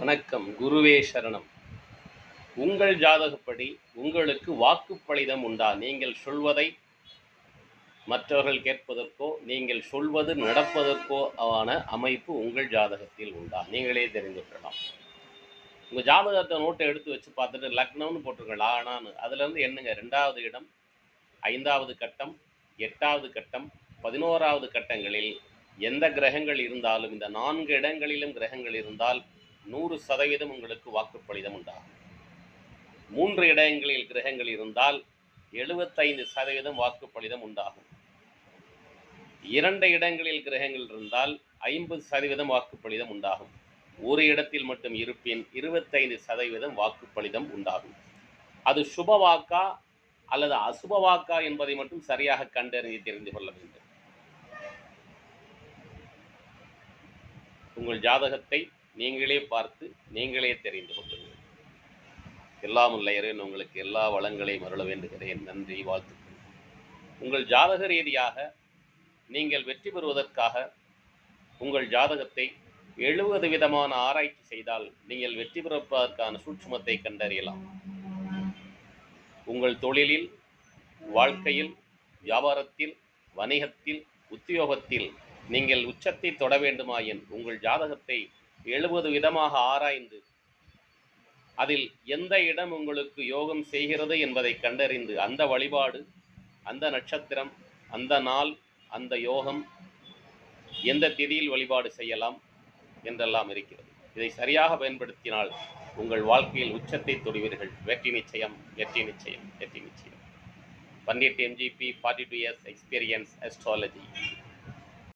வணக்கம். குருவே சரணம். உங்கள் ஜாதகப்படி உங்களுக்கு வாக்குப்பளிதம் உண்டா? நீங்கள் சொல்வதை மற்றவர்கள் கேட்பதற்கோ நீங்கள் சொல்வது நடப்பதற்கோ ஆன அமைப்பு உங்கள் ஜாதகத்தில் உண்டா? நீங்களே தெரிந்து கொள்ளலாம். உங்கள் ஜாதகத்தை நோட்டை எடுத்து வச்சு பார்த்துட்டு லக்னம்னு போட்டிருக்கேன் லானான்னு அதுலேருந்து என்னங்க? ரெண்டாவது இடம் ஐந்தாவது கட்டம் எட்டாவது கட்டம் பதினோராவது கட்டங்களில் எந்த கிரகங்கள் இருந்தாலும் இந்த நான்கு இடங்களிலும் கிரகங்கள் இருந்தால் நூறு சதவீதம் உங்களுக்கு வாக்குப்பளிதம் உண்டாகும். மூன்று இடங்களில் கிரகங்கள் இருந்தால் எழுபத்தைந்து சதவீதம் வாக்குப்பளிதம் உண்டாகும். இரண்டு இடங்களில் கிரகங்கள் இருந்தால் ஐம்பது சதவீதம் வாக்குப்பளிதம் உண்டாகும். ஒரு இடத்தில் மட்டும் இருப்பின் இருபத்தைந்து சதவீதம் வாக்குப்பளிதம் உண்டாகும். அது சுப வாக்கா அல்லது அசுப வாக்கா என்பதை மட்டும் சரியாக கண்டறிந்து தெரிந்து கொள்ள வேண்டும். உங்கள் ஜாதகத்தை நீங்களே பார்த்து நீங்களே தெரிந்து கொள்ளுங்கள். எல்லாம் உள்ள உங்களுக்கு எல்லா வளங்களையும் அருள வேண்டுகிறேன். நன்றி வாழ்த்துக்கள். உங்கள் ஜாதக ரீதியாக நீங்கள் வெற்றி பெறுவதற்காக உங்கள் ஜாதகத்தை எழுபது விதமான ஆராய்ச்சி செய்தால் நீங்கள் வெற்றி பெறுவதற்கான சூட்சுமத்தை கண்டறியலாம். உங்கள் தொழிலில் வாழ்க்கையில் வியாபாரத்தில் வணிகத்தில் உத்தியோகத்தில் நீங்கள் உச்சத்தை தொட வேண்டுமாயின் உங்கள் ஜாதகத்தை எழுபது விதமாக ஆராய்ந்து அதில் எந்த இடம் உங்களுக்கு யோகம் செய்கிறது என்பதை கண்டறிந்து அந்த வழிபாடு அந்த நட்சத்திரம் அந்த நாள் அந்த யோகம் எந்த திதியில் வழிபாடு செய்யலாம் என்றெல்லாம் இருக்கிறது. இதை சரியாக பயன்படுத்தினால் உங்கள் வாழ்க்கையில் உச்சத்தை தொடுவீர்கள். வெற்றி நிச்சயம் வெற்றி நிச்சயம் வெற்றி நிச்சயம். பன்னெட்டு M G P forty two years experience astrology